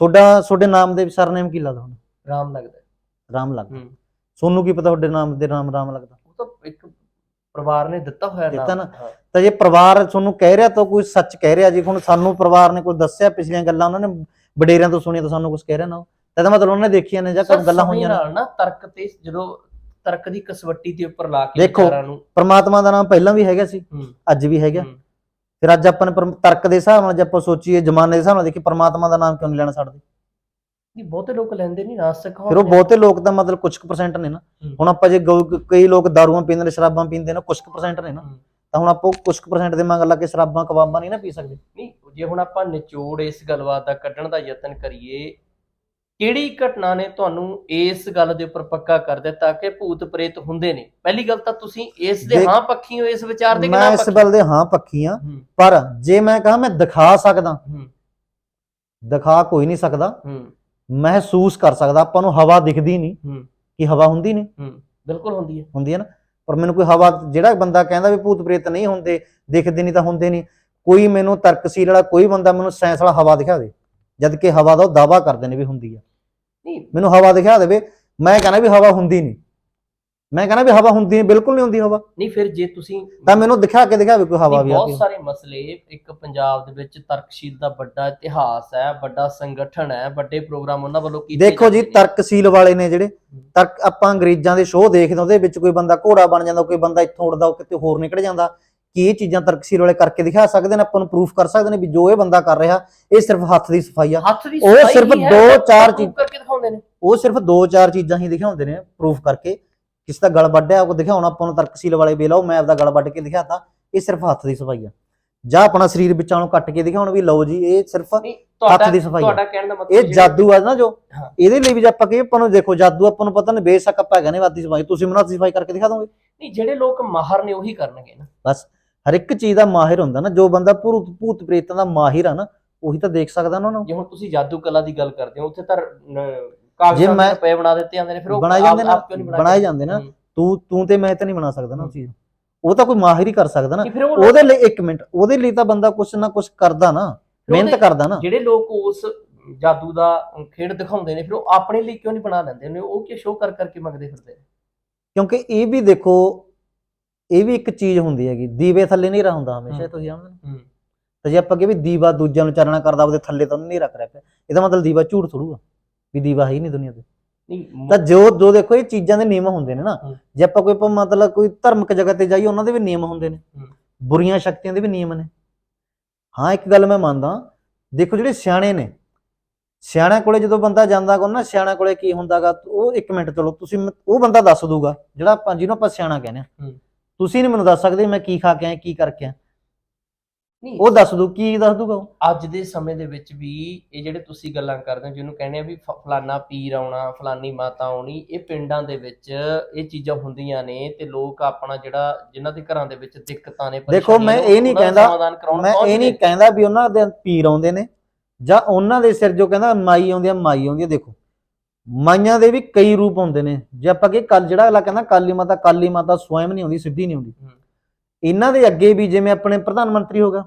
ਤੁਹਾਡਾ ਤੁਹਾਡੇ ਨਾਮ ਦੇ ਸਰਨੇਮ ਕੀ ਲੱਗਦਾ ਹੁਣ ਰਾਮ ਲੱਗਦਾ ਹੈ। ਰਾਮ ਲੱਗਦਾ ਹੂੰ ਸੋਨੂੰ ਕੀ ਪਤਾ ਤੁਹਾਡੇ ਨਾਮ ਦੇ ਨਾਮ ਰਾਮ ਲੱਗਦਾ ਉਹ ਤਾਂ ਇੱਕ ਪਰਿਵਾਰ ਨੇ ਦਿੱਤਾ ਹੋਇਆ ਦਿੱਤਾ ਨਾ। ਹਾਂ। ਤਾਂ ਜੇ ਪਰਿਵਾਰ ਤੁਹਾਨੂੰ ਕਹਿ ਰਿਹਾ ਤਾਂ ਕੋਈ ਸੱਚ ਕਹਿ ਰਿਹਾ ਜੀ ਹੁਣ ਸਾਨੂੰ ਪਰਿਵਾਰ ਨੇ ਕੋਈ ਦੱਸਿਆ ਪਿਛਲੀਆਂ ਗੱਲਾਂ ਉਹਨਾਂ ਨੇ ਵਡੇਰਿਆਂ ਤੋਂ ਸੁਣੀਆਂ ਤਾਂ ਸਾਨੂੰ ਕੁਝ ਕਹਿ ਰਿਹਾ ਨਾ ਉਹ। ਤਾਂ ਮਤਲਬ ਉਹਨਾਂ ਦੇਖੀਆਂ ਨੇ ਜਾਂ ਕੋਈ ਗੱਲਾਂ ਹੋਈਆਂ ਨੇ। ਨਾਲ ਨਾ ਤਰਕ ਤੇ ਜਦੋਂ ਤਰਕ ਦੀ ਕਸਵੱਟੀ ਦੇ ਉੱਪਰ ਲਾ ਕੇ ਦੇਖੋ, ਵਿਚਾਰਾਂ ਨੂੰ ਪਰਮਾਤਮਾ ਦਾ ਨਾਮ ਪਹਿਲਾਂ ਵੀ ਹੈਗਾ ਸੀ ਹੂੰ, ਅੱਜ ਵੀ ਹੈਗਾ। ਹੂੰ। ਫਿਰ ਅੱਜ ਆਪਾਂ ਨੇ ਪਰਮ- ਤਰਕ ਦੇ ਹਿਸਾਬ ਨਾਲ ਜੇ ਆਪਾਂ ਸੋਚੀਏ ਜ਼ਮਾਨੇ ਦੇ ਹਿਸਾਬ ਨਾਲ ਦੇਖੀ ਪਰਮਾਤਮਾ ਦਾ ਨਾਮ ਕਿਉਂ ਨਹੀਂ ਲੈਣਾ ਛੱਡਦੇ? ਨਹੀਂ ਬਹੁਤੇ ਲੋਕ ਲੈਂਦੇ ਨਹੀਂ ਨਾਸਤਕ ਫਿਰ ਉਹ ਬਹੁਤੇ ਲੋਕ ਤਾਂ ਮਤਲਬ ਕੁਝ ਕੁ ਪਰਸੈਂਟ ਨੇ ਨਾ। ਹੂੰ। ਹੁਣ ਆਪਾਂ ਜੇ ਗਊ- ਕਈ ਲੋਕ ਦਾਰੂਆਂ ਪੀਂਦੇ ਨੇ ਸ਼ਰਾਬਾਂ ਪੀਂਦੇ ਨੇ ਕੁਝ ਕੁ ਪਰਸੈਂਟ ਨੇ ਨਾ। ਹੂੰ। ਤਾਂ ਹੁਣ ਆਪਾਂ ਕੁਝ ਕੁ ਪਰਸੈਂਟ ਦੇ ਮੰਗ ਲਾ ਕੇ ਸ਼ਰਾਬਾਂ ਕਬਾਬਾਂ ਨਹੀਂ ਨਾ ਪੀ ਸਕਦੇ। ਨਹੀਂ ਜੇ ਹੁਣ ਆਪਾਂ ਨਿਚੋੜ ਇਸ ਗੱਲਬਾਤ ਦਾ ਕੱਢਣ ਦਾ ਯਤਨ ਕਰੀਏ ਕਿਹੜੀ ਘਟਨਾ ਨੇ ਤੁਹਾਨੂੰ ਇਸ ਗੱਲ ਦੇ ਉੱਪਰ ਪੱਕਾ ਕਰ ਦਿੱਤਾ ਕਿ ਭੂਤ ਪ੍ਰੇਤ ਹੁੰਦੇ ਨੇ? ਪਹਿਲੀ ਗੱਲ ਤਾਂ ਤੁਸੀਂ ਇਸ ਦੇ ਹਾਂ ਪੱਖੀ ਹੋ ਇਸ ਵਿਚਾਰ ਦੇ ਕਿ ਮੈਂ ਨਾ ਇਸ ਪੱਖੀ? ਗੱਲ ਦੇ ਹਾਂ ਪੱਕੀ ਆ ਪਰ ਜੇ ਮੈਂ ਕਹਾਂ ਮੈਂ ਦਿਖਾ ਸਕਦਾ। ਦਿਖਾ ਕੋਈ ਨਹੀਂ ਸਕਦਾ। ਮਹਿਸੂਸ ਕਰ ਸਕਦਾ। ਆਪਾਂ ਨੂੰ ਹਵਾ ਦਿਖਦੀ ਨਹੀਂ ਕਿ ਹਵਾ ਹੁੰਦੀ ਨਹੀਂ। ਬਿਲਕੁਲ ਹੁੰਦੀ ਹੈ। ਹੁੰਦੀ ਹੈ ਨਾ। ਪਰ ਮੈਨੂੰ ਕੋਈ ਹਵਾ ਜਿਹੜਾ ਬੰਦਾ ਕਹਿੰਦਾ ਵੀ ਭੂਤ ਪ੍ਰੇਤ ਨਹੀਂ ਹੁੰਦੇ ਦਿਖਦੇ ਨਹੀਂ ਤਾਂ ਹੁੰਦੇ ਨਹੀਂ। ਕੋਈ ਮੈਨੂੰ ਤਰਕਸੀਲ ਵਾਲਾ ਕੋਈ ਬੰਦਾ ਮੈਨੂੰ ਸਾਇੰਸ ਵਾਲਾ ਹਵਾ ਦਿਖਾ ਦੇ। ਜਦ ਕਿ ਹਵਾ ਦਾ ਉਹ ਦਾਵਾ ਕਰਦੇ ਨੇ ਵੀ ਹੁੰਦੀ ਆ। ਨਹੀਂ। ਮੈਨੂੰ ਹਵਾ ਦਿਖਾ ਦੇਵੇ ਮੈਂ ਕਹਿੰਦਾ ਵੀ ਹਵਾ ਹੁੰਦੀ ਨਹੀਂ। ਮੈਂ ਕਹਿੰਦਾ ਵੀ ਹਵਾ ਹੁੰਦੀ ਨਹੀਂ ਬਿਲਕੁਲ ਨਹੀਂ ਹੁੰਦੀ ਹਵਾ। ਨਹੀਂ ਫਿਰ ਜੇ ਤੁਸੀਂ ਤਾਂ ਮੈਨੂੰ ਦਿਖਾ ਕੇ ਦਿਖਾਵੇ ਕੋਈ ਹਵਾ ਵੀ ਆ ਬਹੁਤ ਸਾਰੇ ਮਸਲੇ ਇੱਕ ਪੰਜਾਬ ਦੇ ਵਿੱਚ ਤਰਕਸ਼ੀਲ ਦਾ ਵੱਡਾ ਇਤਿਹਾਸ ਹੈ ਵੱਡਾ ਸੰਗਠਨ ਹੈ ਵੱਡੇ ਪ੍ਰੋਗਰਾਮ ਉਹਨਾਂ ਵੱਲੋਂ ਕੀਤੇ ਦੇਖੋ ਜੀ। ਤਰਕਸੀਲ ਵਾਲੇ ਨੇ ਜਿਹੜੇ ਤਰਕ ਆਪਾਂ ਅੰਗਰੇਜ਼ਾਂ ਦੇ ਸ਼ੋਅ ਦੇਖਦੇ ਉਹਦੇ ਵਿੱਚ ਕੋਈ ਬੰਦਾ ਘੋੜਾ ਬਣ ਜਾਂਦਾ ਕੋਈ ਬੰਦਾ ਇੱਥੋਂ ਉੱਡਦਾ ਉਹ ਕਿਤੇ ਹੋਰ ਨਿਕਲ ਜਾਂਦਾ। ਕੀ ਇਹ ਚੀਜ਼ਾਂ ਤਰਕਸੀਲ ਵਾਲੇ ਕਰਕੇ ਦਿਖਾ ਸਕਦੇ ਨੇ ਆਪਾਂ ਨੂੰ ਪ੍ਰੂਫ ਕਰ ਸਕਦੇ ਨੇ ਵੀ ਜੋ ਇਹ ਬੰਦਾ ਕਰ ਰਿਹਾ ਇਹ ਸਿਰਫ ਹੱਥ ਦੀ ਸਫ਼ਾਈ ਆ। ਹੱਥ ਦੀ ਉਹ ਸਿਰਫ ਹੀ ਹੈ, ਦੋ ਤਾਂ ਚਾਰ proof ਚੀਜ਼- ਕਰਕੇ ਦਿਖਾਉਂਦੇ ਨੇ। ਉਹ ਸਿਰਫ ਦੋ ਚਾਰ ਚੀਜ਼ਾਂ ਹੀ ਦਿਖਾਉਂਦੇ ਨੇ ਪ੍ਰੂਫ ਕਰਕੇ। ਕਿਸ ਦਾ ਗਲ ਵੱਢਿਆ ਉਹ ਦਿਖਾਉਣਾ ਆਪਾਂ ਨੂੰ ਤਰਕਸੀਲ ਵਾਲੇ ਵੇਲਾ ਉਹ ਮੈਪ ਦਾ ਗਲ ਵੱਢ ਕੇ ਦਿਖਾਤਾ ਇਹ ਸਿਰਫ ਹੱਥ ਦੀ ਸਫ਼ਾਈ ਆ। ਜਾਂ ਆਪਣਾ ਸਰੀਰ ਵਿੱਚਾਂ ਨੂੰ ਕੱਟ ਕੇ ਦਿਖਾਉਣ ਵੀ ਲਓ ਜੀ ਇਹ ਸਿਰਫ ਤੁਹਾਡਾ ਦੀ ਸਫ਼ਾਈ। ਤੁਹਾਡਾ ਕਹਿਣ ਦਾ ਮਤਲਬ ਇਹ ਜਾਦੂ ਆ ਨਾ ਜੋ। ਇਹਦੇ ਲਈ ਵੀ ਜੇ ਆਪਾਂ ਕਹੀਏ ਆਪਾਂ ਨੂੰ ਦੇਖੋ ਜਾਦੂ ਆਪਾਂ ਨੂੰ ਪਤਾ ਨਹੀਂ ਬੇਸ਼ੱਕ ਆਪਾਂ ਨੇ ਵਾਦੀ ਸਫ਼ਾਈ ਤੁਸੀਂ ਮੈਨੂੰ ਹੱਥ ਦੀ ਸਫ਼ਾਈ ਕਰਕੇ ਦਿਖਾ ਦੋਗੇ? ਨਹੀਂ ਜਿਹੜੇ ਲੋਕ ਮਾਹਰ ਨੇ ਉਹੀ ਕਰਨਗੇ ਨਾ। ਬਸ ਹਰ ਇੱਕ ਚੀਜ਼ ਦਾ ਮਾਹਿਰ ਹੁੰਦਾ ਨਾ ਜੋ ਬੰਦਾ ਭੂਤ ਭੂਤ ਪ੍ਰੇਤਾਂ ਦਾ ਮਾਹਿਰ ਆ ਨਾ ਉਹੀ ਤਾਂ ਦੇਖ ਸਕਦਾ ਨਾ ਉਹਨੂੰ ਜੇ ਹੁਣ ਤੁਸੀਂ ਜਾਦੂ ਕਲਾ ਦੀ ਗੱਲ ਕਰਦੇ ਹੋ ਉੱਥੇ ਤਾਂ ਨ- ਕਾਗਜ਼ਾਂ ਦੇ ਪਏ ਬਣਾ ਦਿੱਤੇ ਜਾਂਦੇ ਨੇ ਫਿਰ ਉਹ ਬਣਾਏ ਜਾਂਦੇ ਨੇ ਬਣਾਏ ਜਾਂਦੇ ਨਾ। ਤੂੰ ਤੂੰ ਤੇ ਮੈਂ ਤਾਂ ਨਹੀਂ ਬਣਾ ਸਕਦਾ ਨਾ ਉਹ। ਚੀਜ਼ ਉਹ ਤਾਂ ਕੋਈ ਮਾਹਿਰ ਹੀ ਕਰ ਸਕਦਾ ਨਾ। ਉਹਦੇ ਲਈ ਇੱਕ ਮਿੰਟ ਉਹਦੇ ਲਈ ਤਾਂ ਬੰਦਾ ਕੁਛ ਨਾ ਕੁਛ ਕਰਦਾ ਨਾ ਮਿਹਨਤ ਕਰਦਾ ਨਾ। ਜਿਹੜੇ ਲੋਕ ਉਸ ਜਾਦੂ ਦਾ ਖੇਡ ਦਿਖਾਉਂਦੇ ਨੇ ਫਿਰ ਉਹ ਆਪਣੇ ਲਈ ਕਿਉਂ ਨਹੀਂ ਬਣਾ ਲੈਂਦੇ ਨੇ? ਉਹ ਕਿ ਸ਼ੋਅ ਕਰ ਕਰਕੇ ਮੰਗਦੇ ਫਿਰਦੇ ਨੇ? ਕਿਉਂਕਿ ਇਹ ਵੀ ਦੇਖੋ ਇਹ ਵੀ ਇੱਕ ਚੀਜ਼ ਹੁੰਦੀ ਹੈਗੀ ਦੀਵੇ ਥੱਲੇ ਨਹੀਂ ਹੁੰਦਾ ਹਮੇਸ਼ਾ। ਤੁਸੀਂ ਜਾਣਦੇ ਹੋ। ਤੇ ਜੇ ਆਪਾਂ ਕਹੇ ਵੀ ਦੀਵਾ ਦੂਜਿਆਂ ਨੂੰ ਚਾਨਣਾ ਕਰਦਾ ਉਹਦੇ ਥੱਲੇ ਤਾਂ ਨਹੀਂ ਰੱਖ ਰਿਹਾ ਪਿਆ। ਇਹਦਾ ਮਤਲਬ ਦੀਵਾ ਝੂਠ ਥੋੜੂਗਾ ਵੀ ਦੀਵਾ ਹੈ ਹੀ ਨਹੀਂ ਦੁਨੀਆ ਤੇ। ਤਾਂ ਜੋ ਜੋ ਦੇਖੋ ਇਹ ਚੀਜ਼ਾਂ ਦੇ ਨਿਯਮ ਹੁੰਦੇ ਨੇ ਨਾ। ਜੇ ਆਪਾਂ ਕੋਈ ਆਪਾਂ ਮਤਲਬ ਕੋਈ ਧਾਰਮਿਕ ਜਗ੍ਹਾ ਤੇ ਜਾਈਏ ਉਹਨਾਂ ਦੇ ਵੀ ਨਿਯਮ ਹੁੰਦੇ ਨੇ। ਬੁਰੀਆਂ ਸ਼ਕਤੀਆਂ ਦੇ ਵੀ ਨਿਯਮ ਨੇ। ਹਾਂ ਇੱਕ ਗੱਲ ਮੈਂ ਮੰਨਦਾ। ਦੇਖੋ ਜਿਹੜੇ ਸਿਆਣੇ ਨੇ ਸਿਆਣਿਆਂ ਕੋਲੇ ਜਦੋਂ ਬੰਦਾ ਜਾਂਦਾ ਕੋ ਨਾ ਸਿਆਣਿਆਂ ਕੋਲੇ ਕੀ ਹੁੰਦਾਗਾ ਉਹ ਇੱਕ ਮਿੰਟ ਚਲੋ ਤੁਸੀਂ ਉਹ ਬੰਦਾ ਦੱਸ ਦੂਗਾ ਜਿਹੜਾ ਆਪਾਂ ਜਿਹਨੂੰ ਆਪਾਂ ਸਿਆਣਾ ਕਹਿੰਦੇ ਆ। ਤੁਸੀਂ ਨਹੀਂ ਮੈਨੂੰ ਦੱਸ ਸਕਦੇ ਮੈਂ ਕੀ ਖਾ ਕੇ ਆਇਆ ਕੀ ਕਰਕੇ ਆਇਆ। ਨਹੀਂ। ਉਹ ਦੱਸ ਦੂ ਕੀ ਦੱਸ ਦੂਗਾ ਉਹ? ਅੱਜ ਦੇ ਸਮੇਂ ਦੇ ਵਿੱਚ ਵੀ ਇਹ ਜਿਹੜੇ ਤੁਸੀਂ ਗੱਲਾਂ ਕਰਦੇ ਹੋ ਜਿਹਨੂੰ ਕਹਿੰਦੇ ਆ ਵੀ ਫ- ਫਲਾਨਾ ਪੀਰ ਆਉਣਾ ਫਲਾਨੀ ਮਾਤਾ ਆਉਣੀ ਇਹ ਪਿੰਡਾਂ ਦੇ ਵਿੱਚ ਇਹ ਚੀਜ਼ਾਂ ਹੁੰਦੀਆਂ ਨੇ ਤੇ ਲੋਕ ਆਪਣਾ ਜਿਹੜਾ ਜਿਨ੍ਹਾਂ ਦੇ ਘਰਾਂ ਦੇ ਵਿੱਚ ਦਿੱਕਤਾਂ ਨੇ ਦੇਖੋ, ਮੈਂ ਪਰੇਸ਼ਾਨੀਆਂ ਇਹ ਨਹੀਂ ਉਹਨਾਂ ਦਾ ਕਹਿੰਦਾ- ਸਮਾਧਾਨ ਕਰਾਉਣ ਮੈਂ ਇਹ ਨਹੀਂ ਕਹਿੰਦਾ ਵੀ ਉਹਨਾਂ ਦੇ ਪੀਰ ਆਉਂਦੇ ਨੇ ਜਾਂ ਉਹਨਾਂ ਦੇ ਸਿਰ ਜੋ ਕਹਿੰਦਾ ਮਾਈ ਆਉਂਦੀ ਆ ਮਾਈ ਆਉਂਦੀ ਆ ਦੇਖੋ। ਮਾਈਆਂ ਦੇ ਵੀ ਕਈ ਰੂਪ ਹੁੰਦੇ ਨੇ। ਜੇ ਆਪਾਂ ਕਿ ਕੱਲ ਜਿਹੜਾ ਅਗਲਾ ਕਹਿੰਦਾ ਕਾਲੀ ਮਾਤਾ ਕਾਲੀ ਮਾਤਾ ਸਵੈਮ ਨਹੀਂ ਆਉਂਦੀ ਸਿੱਧੀ ਨਹੀਂ ਆਉਂਦੀ। ਹੂੰ। ਇਹਨਾਂ ਦੇ ਅੱਗੇ ਵੀ ਜਿਵੇਂ ਆਪਣੇ ਪ੍ਰਧਾਨ ਮੰਤਰੀ ਹੋਗਾ।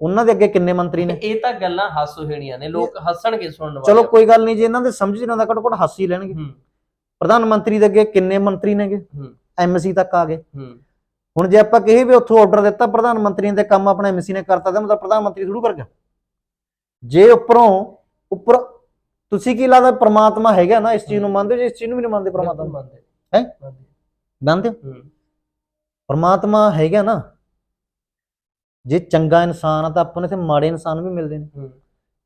ਉਹਨਾਂ ਦੇ ਅੱਗੇ ਕਿੰਨੇ ਮੰਤਰੀ ਨੇ? ਇਹ ਤਾਂ ਗੱਲਾਂ ਹਾਸੋ ਹੀਣੀਆਂ ਨੇ ਲੋਕ ਹੱਸਣਗੇ ਸੁਣਨ ਵਾਲੇ। ਚਲੋ ਕੋਈ ਗੱਲ ਨਹੀਂ ਜੇ ਇਹਨਾਂ ਦੇ ਸਮਝ ਨਹੀਂ ਆਉਂਦਾ ਘੱਟੋ ਘੱਟ ਹੱਸ ਹੀ ਲੈਣਗੇ। ਪ੍ਰਧਾਨ ਮੰਤਰੀ ਦੇ ਅੱਗੇ ਕਿੰਨੇ ਮੰਤਰੀ ਨੇਗੇ? ਐਮਸੀ ਤੱਕ ਆ ਗਏ। ਹੁਣ ਜੇ ਆਪਾਂ ਕਹੀਏ ਵੀ ਉੱਥੋਂ ਆਰਡਰ ਦਿੱਤਾ ਪ੍ਰਧਾਨ ਮੰਤਰੀ ਨੇ ਤੇ ਕੰਮ ਆਪਣਾ ਐਮਸੀ ਨੇ ਕਰਤਾ ਤਾਂ ਮਤਲਬ ਪ੍ਰਧਾਨ ਮੰਤਰੀ ਸ਼ੁਰੂ ਕਰ ਗਿਆ। ਜੇ ਉੱਪਰੋਂ ਉੱਪਰ ਤੁਸੀਂ ਕੀ ਲੱਗਦਾ ਪ੍ਰਮਾਤਮਾ ਹੈਗਾ ਨਾ ਇਸ ਚੀਜ਼ ਨੂੰ ਮੰਨਦੇ ਹੋ ਜਾਂ ਇਸ ਚੀਜ਼ ਨੂੰ ਵੀ ਨਹੀਂ ਮੰਨਦੇ ਪ੍ਰਮਾਤਮਾ ਬਿਲਕੁਲ ਮੰਨਦੇ ਹੈਂ? ਮੰਨਦੇ। ਹੋ? ਪ੍ਰਮਾਤਮਾ ਹੈਗਾ ਨਾ। ਜੇ ਚੰਗਾ ਇਨਸਾਨ ਆ ਤਾਂ ਆਪਾਂ ਨੂੰ ਇੱਥੇ ਮਾੜੇ ਇਨਸਾਨ ਵੀ ਮਿਲਦੇ ਨੇ।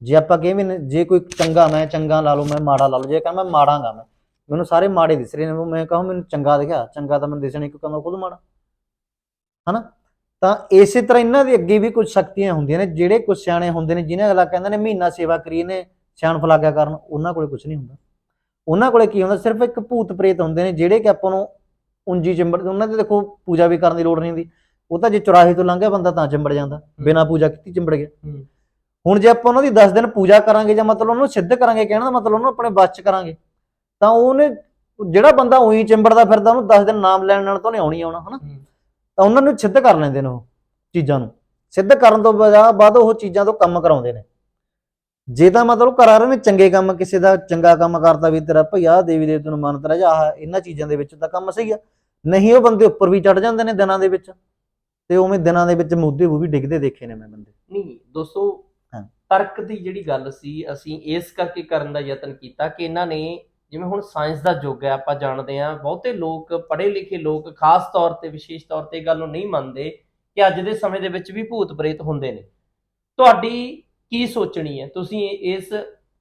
ਜੇ ਆਪਾਂ ਕਹੇ ਵੀ ਨ- ਜੇ ਕੋਈ ਚੰਗਾ ਮੈਂ ਚੰਗਾ ਲਾ ਲਓ ਮੈਂ ਮਾੜਾ ਲਾ ਲਓ ਜੇ ਕਹਾਂ ਮੈਂ ਮਾੜਾਂਗਾ ਮੈਂ ਮੈਨੂੰ ਸਾਰੇ ਮਾੜੇ ਦਿਸ ਰਹੇ ਨੇ ਮੈਂ ਕਹਾਂ ਮੈਨੂੰ ਚੰਗਾ ਦਿਖਿਆ ਚੰਗਾ ਤਾਂ ਮੈਨੂੰ ਦਿਸਣਾ ਇੱਕ ਕਹਿੰਦਾ ਖੁਦ ਮਾੜਾ। ਹਨਾ? ਤਾਂ ਇਸੇ ਤਰ੍ਹਾਂ ਇਹਨਾਂ ਦੇ ਅੱਗੇ ਵੀ ਕੁਝ ਸ਼ਕਤੀਆਂ ਹੁੰਦੀਆਂ ਨੇ ਜਿਹੜੇ ਕੁਝ ਸਿਆਣੇ ਹੁੰਦੇ ਨੇ ਜਿਹਨੇ ਅਗਲਾ ਕਹਿੰਦਾ ਨੇ ਮਹੀਨਾ ਸੇਵਾ ਕਰੀ ਨੇ ਸਿਆਣ ਫਲਾਗਿਆ ਕਰਨ ਉਹਨਾਂ ਕੋਲੇ ਕੁਝ ਨਹੀਂ ਹੁੰਦਾ। ਉਹਨਾਂ ਕੋਲੇ ਕੀ ਹੁੰਦਾ? ਸਿਰਫ ਇੱਕ ਭੂਤ ਪ੍ਰੇਤ ਹੁੰਦੇ ਨੇ ਜਿਹੜੇ ਕਿ ਆਪਾਂ ਨੂੰ ਉਂਜੀ ਚਿੰਬੜ ਉਹਨਾਂ ਦੇ ਦੇਖੋ ਪੂਜਾ ਵੀ ਕਰਨ ਦੀ ਲੋੜ ਨਹੀਂ ਹੁੰਦੀ। ਉਹ ਤਾਂ ਜੇ ਚੁਰਾਹੇ ਤੋਂ ਲੰਘਿਆ ਬੰਦਾ ਤਾਂ ਚਿੰਬੜ ਜਾਂਦਾ ਬਿਨਾਂ ਪੂਜਾ ਕੀਤੀ ਚਿੰਬੜ ਗਿਆ। ਹੁਣ ਜੇ ਆਪਾਂ ਉਹਨਾਂ ਦੀ 10 ਦਿਨ ਪੂਜਾ ਕਰਾਂਗੇ ਜਾਂ ਮਤਲਬ ਉਹਨੂੰ ਸਿੱਧ ਕਰਾਂਗੇ ਕਹਿਣ ਦਾ ਮਤਲਬ ਉਹਨੂੰ ਆਪਣੇ ਵੱਸ ਚ ਕਰਾਂਗੇ ਤਾਂ ਉਹਨੇ ਜਿਹੜਾ ਬੰਦਾ ਉਹੀ ਚਿੰਬੜਦਾ ਫਿਰਦਾ ਉਹਨੂੰ 10 ਦਿਨ ਨਾਮ ਲੈਣ ਨਾਲ ਤਾਂ ਉਹਨੇ ਆਉਣੀ ਆਉਣਾ ਹਨਾ? ਤਾਂ ਉਹਨਾਂ ਨੂੰ ਸਿੱਧ ਕਰ ਲੈਂਦੇ ਨੇ ਉਹ ਚੀਜ਼ਾਂ ਨੂੰ। ਸਿੱਧ ਕਰਨ ਤੋਂ ਬਾਅਦ ਉਹ ਚੀਜ਼ਾਂ ਤੋਂ ਕੰਮ ਕਰਾਉਂਦੇ ਨੇ। ਜੇ ਤਾਂ ਮਤਲਬ ਕਰਾ ਰਹੇ ਨੇ ਚੰਗੇ ਕੰਮ ਕਿਸੇ ਦਾ ਚੰਗਾ ਕੰਮ ਕਰਤਾ ਵੀ ਤੇਰਾ ਭਈਆ ਦੇਵੀ ਦੇਵਤੇ ਨੂੰ ਮੰਨਤ ਰਹਿ ਜਾ ਆਹ ਇਹਨਾਂ ਚੀਜ਼ਾਂ ਦੇ ਵਿੱਚ ਤਾਂ ਕੰਮ ਸਹੀ ਆ। ਨਹੀਂ ਉਹ ਬੰਦੇ ਉੱਪਰ ਵੀ ਚੜ ਜਾਂਦੇ ਨੇ ਦਿਨਾਂ ਦੇ ਵਿੱਚ ਤੇ ਉਵੇਂ ਦਿਨਾਂ ਦੇ ਵਿੱਚ ਮੁੱਦੇ ਉਹ ਵੀ ਡਿੱਗਦੇ ਦੇਖੇ ਨੇ ਮੈਂ ਬੰਦੇ। ਨਹੀਂ ਦੋਸਤੋ। ਤਰਕ ਦੀ ਜਿਹੜੀ ਗੱਲ ਸੀ ਅਸੀਂ ਇਸ ਕਰਕੇ ਕਰਨ ਦਾ ਯਤਨ ਕੀਤਾ ਕਿ ਇਹਨਾਂ ਨੇ ਜਿਵੇਂ ਹੁਣ ਸਾਇੰਸ ਦਾ ਯੁੱਗ ਹੈ ਆਪਾਂ ਜਾਣਦੇ ਹਾਂ ਬਹੁਤੇ ਲੋਕ ਪੜ੍ਹੇ ਲਿਖੇ ਲੋਕ ਖਾਸ ਤੌਰ ਤੇ ਵਿਸ਼ੇਸ਼ ਤੌਰ ਤੇ ਇਹ ਗੱਲ ਨੂੰ ਨਹੀਂ ਮੰਨਦੇ ਕਿ ਅੱਜ ਦੇ ਸਮੇਂ ਦੇ ਵਿੱਚ ਵੀ ਭੂਤ ਪ੍ਰੇਤ ਹੁੰਦੇ ਨੇ। ਤੁਹਾਡੀ ਕੀ ਸੋਚਣੀ ਹੈ? ਤੁਸੀਂ ਇਸ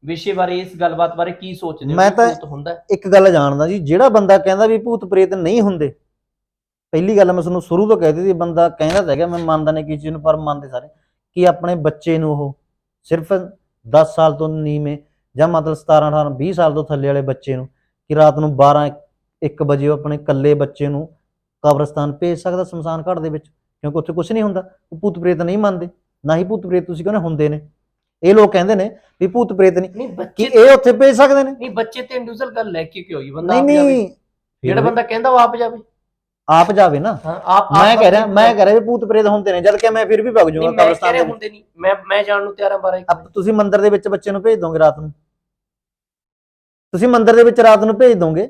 ਵਿਸ਼ੇ ਬਾਰੇ ਇਸ ਗੱਲਬਾਤ ਬਾਰੇ ਕੀ ਸੋਚਦੇ ਹੋ? ਮੈਂ ਤਾਂ- ਭੂਤ ਹੁੰਦਾ ਹੈ? ਇੱਕ ਗੱਲ ਜਾਣਦਾ ਜੀ ਜਿਹੜਾ ਬੰਦਾ ਕਹਿੰਦਾ ਵੀ ਭੂਤ ਪ੍ਰੇਤ ਨਹੀਂ ਹੁੰਦੇ ਪਹਿਲੀ ਗੱਲ ਮੈਂ ਤੁਹਾਨੂੰ ਸ਼ੁਰੂ ਤੋਂ ਕਹਿ ਦਿੱਤੀ ਬੰਦਾ ਕਹਿੰਦਾ ਤਾਂ ਹੈਗਾ ਮੈਂ ਮੰਨਦਾ ਨਹੀਂ ਕਿਸੇ ਚੀਜ਼ ਨੂੰ ਪਰ ਮੰਨਦੇ ਸਾਰੇ ਕਿ ਆਪਣੇ ਬੱਚੇ ਨੂੰ ਉਹ ਸਿਰਫ 10 ਸਾਲ ਤੋਂ ਨੀਵੇਂ ਜਾਂ ਮਤਲਬ 17 18 20 ਸਾਲ ਤੋਂ ਥੱਲੇ ਵਾਲੇ ਬੱਚੇ ਨੂੰ ਕਿ ਰਾਤ ਨੂੰ 12 1 ਵਜੇ ਉਹ ਆਪਣੇ ਇਕੱਲੇ ਬੱਚੇ ਨੂੰ ਕਬਰਸਤਾਨ ਭੇਜ ਸਕਦਾ ਸ਼ਮਸ਼ਾਨ ਘਾਟ ਦੇ ਵਿੱਚ ਕਿਉਂਕਿ ਉੱਥੇ ਕੁਝ ਨਹੀਂ ਹੁੰਦਾ ਉਹ ਭੂਤ ਪ੍ਰੇਤ ਨਹੀਂ ਮੰਨਦੇ ਨਾ ਹੀ ਭੂਤ ਪ੍ਰੇਤ ਤੁਸੀਂ ਕਹਿੰਦੇ ਹੁੰਦੇ ਨੇ। ਇਹ ਲੋਕ ਕਹਿੰਦੇ ਨੇ ਵੀ ਭੂਤ ਪ੍ਰੇਤ ਨਹੀਂ ਨਹੀਂ ਕਿ ਬੱਚੇ ਇਹ ਉੱਥੇ ਭੇਜ ਸਕਦੇ ਨੇ? ਨਹੀਂ ਬੱਚੇ ਤੇ ਇੰਡੀਵਿਜੂਅਲ ਗੱਲ ਲੈ ਕੇ ਕਿਉਂ ਹੋਈ ਬੰਦਾ ਨਹੀਂ ਆਪ ਜਾਵੇ। ਨਹੀਂ। ਜਿਹੜਾ ਬੰਦਾ ਕਹਿੰਦਾ ਉਹ ਆਪ ਜਾਵੇ। ਆਪ ਜਾਵੇ ਨਾ। ਹਾਂ ਆਪ ਮੈਂ ਆਪ ਕਹਿ ਰਿਹਾ ਮੈਂ ਕਹਿ ਰਿਹਾ ਵੀ ਭੂਤ ਪ੍ਰੇਤ ਹੁੰਦੇ ਨੇ ਜਦ ਕਿ ਮੈਂ ਫਿਰ ਵੀ ਭਗ ਨਹੀਂ ਜਾਊਂਗਾ ਮੈਂ ਕਹਿ ਕਬਰਸਤਾਨ ਰਿਹਾ ਦੇ ਵਿੱਚ ਹੁੰਦੇ ਨਹੀਂ? ਮੈਂ ਮੈਂ ਜਾਣ ਨੂੰ ਤਿਆਰ ਹਾਂ ਬਾਰੇ ਅਬ ਤੁਸੀਂ ਮੰਦਿਰ ਦੇ ਵਿੱਚ ਬੱਚੇ ਨੂੰ ਭੇਜ ਦੋਗੇ ਰਾਤ ਨੂੰ? ਤੁਸੀਂ ਮੰਦਿਰ ਦੇ ਵਿੱਚ ਰਾਤ ਨੂੰ ਭੇਜ ਦੋਗੇ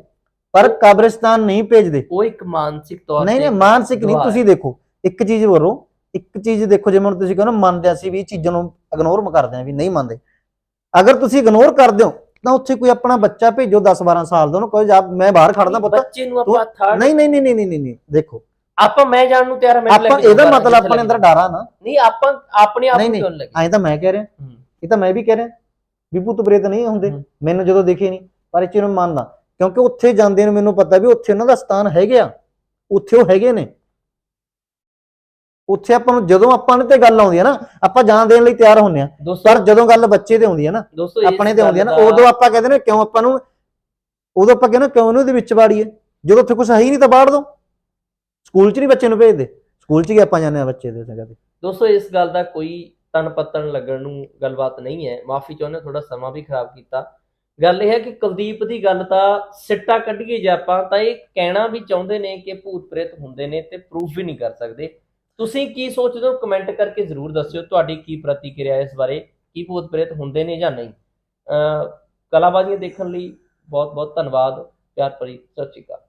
ਪਰ ਕਬਰਸਤਾਨ ਨਹੀਂ ਭੇਜਦੇ। ਉਹ ਇੱਕ ਮਾਨਸਿਕ ਤੌਰ ਨਹੀਂ ਨਹੀਂ ਮਾਨਸਿਕ ਨਹੀਂ ਦੁਆ ਹੈ। ਤੁਸੀਂ ਦੇਖੋ ਇੱਕ ਚੀਜ਼ ਬੋਲੋ ਇੱਕ ਚੀਜ਼ ਦੇਖੋ ਜਿਵੇਂ ਹੁਣ ਤੁਸੀਂ ਕਹਿੰਦੇ ਹੋ ਮੰਨਦੇ ਅਸੀਂ ਵੀ ਇਹ ਚੀਜ਼ਾਂ ਨੂੰ ਇਗਨੋਰ ਕਰਦੇ ਆ ਵੀ ਨਹੀਂ ਮੰਨਦੇ। ਅਗਰ ਤੁਸੀਂ ਇਗਨੋਰ ਕਰਦੇ ਹੋ ਤਾਂ ਉੱਥੇ ਕੋਈ ਆਪਣਾ ਬੱਚਾ ਭੇਜੋ 10 12 ਸਾਲ ਦਾ ਉਹਨੂੰ ਕਹੋ ਜਾ ਮੈਂ ਬਾਹਰ ਖੜਦਾ ਪੁੱਤ। ਬੱਚੇ ਨੂੰ ਆਪਾਂ ਥਰਡ ਨਹੀਂ ਨਹੀਂ ਨਹੀਂ ਨਹੀਂ ਨਹੀਂ ਨਹੀਂ ਦੇਖੋ। ਆਪਾਂ ਮੈਂ ਜਾਣ ਨੂੰ ਤਿਆਰ ਮੈਨੂੰ ਆਪਾਂ ਇਹਦਾ ਮਤਲਬ ਆਪਣੇ ਅੰਦਰ। ਡਰ ਨਾ। ਨਹੀਂ ਆਪਾਂ ਆਪਣੇ ਆਪ ਨੂੰ। ਕਿਉਂ ਲੱਗੇ। ਐਂ ਤਾਂ ਮੈਂ ਕਹਿ ਰਿਹਾ। ਇਹ ਤਾਂ ਮੈਂ ਵੀ ਕਹਿ ਰਿਹਾ। ਵੀ ਭੂਤ ਪ੍ਰੇਤ ਨਹੀਂ ਹੁੰਦੇ। ਮੈਨੂੰ ਜਦੋਂ ਦੇਖੇ ਨਹੀਂ ਪਰ ਇਹ ਚੀਜ਼ ਨੂੰ ਮੰਨਦਾ। ਕਿਉਂਕਿ ਉੱਥੇ ਜਾਂਦੇ ਨੂੰ ਮੈਨੂੰ ਪਤਾ ਵੀ ਉੱਥੇ ਉਹਨਾਂ ਦਾ ਸਥਾਨ ਹੈਗੇ ਆ। ਉੱਥੇ ਉਹ ਹੈਗੇ ਨੇ। ਉੱਥੇ ਆਪਾਂ ਨੂੰ ਜਦੋਂ ਆਪਾਂ ਨੂੰ ਤੇ ਗੱਲ ਆਉਂਦੀ ਹੈ ਨਾ ਆਪਾਂ ਜਾਣ ਦੇਣ ਲਈ ਤਿਆਰ ਹੁੰਨੇ ਆ। ਪਰ ਜਦੋਂ ਗੱਲ ਬੱਚੇ ਤੇ ਆਉਂਦੀ ਹੈ ਨਾ ਆਪਣੇ ਤੇ ਆਉਂਦੀ ਹੈ ਨਾ ਦਾ- ਉਦੋਂ ਆਪਾਂ ਕਹਿੰਦੇ ਨੇ ਕਿਉਂ ਆਪਾਂ ਨੂੰ ਉਦੋਂ ਆਪਾਂ ਕਹਿੰਦੇ ਕਿਉਂ ਇਹਨੂੰ ਇਹਦੇ ਵਿੱਚ ਵਾੜੀਏ? ਜਦੋਂ ਉੱਥੇ ਕੁਝ ਹੈ ਹੀ ਨਹੀਂ ਤਾਂ ਬਾੜ ਦੋ। ਸਕੂਲ 'ਚ ਨਹੀਂ ਬੱਚੇ ਨੂੰ ਭੇਜਦੇ। ਸਕੂਲ 'ਚ ਹੀ ਆਪਾਂ ਜਾਂਦੇ ਆ ਬੱਚੇ ਦੇ ਜਗ੍ਹਾ ਤੇ। ਦੋਸਤੋ ਇਸ ਗੱਲ ਦਾ ਕੋਈ ਤਨ ਪੱਤਣ ਲੱਗਣ ਨੂੰ ਗੱਲਬਾਤ ਨਹੀਂ ਹੈ। ਮਾਫੀ ਚਾਹੁੰਦੇ ਥੋੜਾ ਸਮਾਂ ਵੀ ਖਰਾਬ ਕੀਤਾ। ਗੱਲ ਇਹ ਹੈ ਕਿ ਕੁਲਦੀਪ ਦੀ ਗੱਲ ਤਾਂ ਸਿੱਟਾ ਕੱਢੀਏ ਜੇ ਆਪਾਂ ਤਾਂ ਇਹ ਕਹਿਣਾ ਵੀ ਚਾਹੁੰਦੇ ਨੇ ਕਿ ਭੂਤ ਪ੍ਰੇਤ ਹੁੰਦੇ ਨੇ ਤੇ ਪ੍ਰੂਫ ਵੀ ਨਹੀਂ ਕਰ ਸਕਦੇ। ਤੁਸੀਂ ਕੀ ਸੋਚਦੇ ਹੋ? ਕਮੈਂਟ ਕਰਕੇ ਜ਼ਰੂਰ ਦੱਸਿਓ। ਤੁਹਾਡੀ ਕੀ ਪ੍ਰਤੀਕਿਰਿਆ ਇਸ ਬਾਰੇ? ਕੀ ਭੂਤ ਪ੍ਰੇਤ ਹੁੰਦੇ ਨੇ ਜਾਂ ਨਹੀਂ? ਕਲਾਬਾਜ਼ੀਆਂ ਦੇਖਣ ਲਈ ਬਹੁਤ ਬਹੁਤ ਧੰਨਵਾਦ। ਪਿਆਰ ਭਰੀ ਸਤਿ ਸ਼੍ਰੀ ਅਕਾਲ।